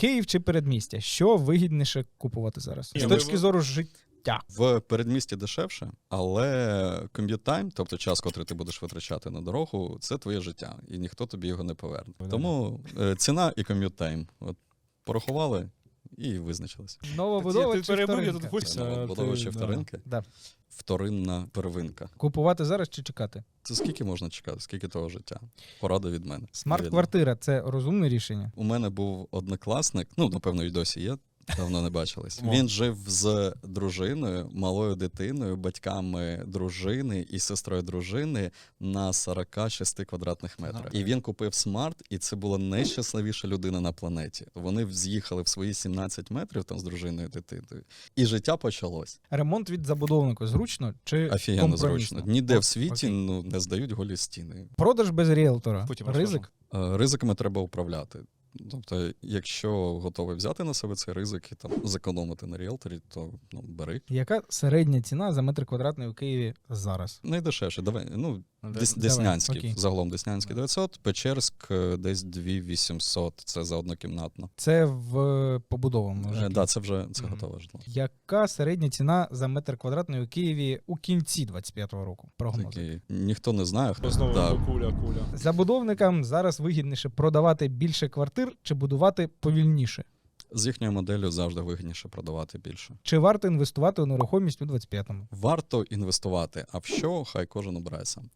Київ чи передмістя? Що вигідніше купувати зараз? З точки зору життя. В передмісті дешевше, але commute time, тобто час, котрий ти будеш витрачати на дорогу, це твоє життя, і ніхто тобі його не поверне. Тому е, ціна і commute time. От порахували і визначились. Новобудова Ти чи перебив, я вторинка? тут. Це новобудова ти- чи да. вторинки? Да. Вторинна первинка. Купувати зараз чи чекати? Це скільки можна чекати? Скільки того життя? Порада від мене. Смарт-квартира це розумне рішення. У мене був однокласник, ну, напевно, і досі є. Давно не бачились. Він жив з дружиною, малою дитиною, батьками дружини і сестрою дружини на 46 квадратних метрах. І він купив смарт, і це була найщасливіша людина на планеті. Вони з'їхали в свої 17 метрів там з дружиною і дитиною, і життя почалось. Ремонт від забудовника зручно чи Офігенно зручно. Ніде О, в світі окей. ну не здають голі стіни. Продаж без ріелтора. Потім Ризик. Е, Ризиками треба управляти. Тобто, якщо готовий взяти на себе цей ризик і там зекономити на ріелторі, то ну бери. Яка середня ціна за метр квадратний у Києві зараз? Найдешевше, давай. Ну, Ну, Дес, Деснянський, окей. загалом Деснянський 900, Печерськ е, десь 2800, це за однокімнатно. Це в побудовому Е, житлі. да, це вже це Мгм. готове житло. Яка середня ціна за метр квадратний у Києві у кінці 25-го року? Прогнози. Ніхто не знає, хто Знову да, куля, куля. Забудовникам зараз вигідніше продавати більше квартир чи будувати повільніше. з їхньою моделлю завжди вигідніше продавати більше. Чи варто інвестувати у нерухомість у 25-му? Варто інвестувати, а в що хай кожен обирає сам.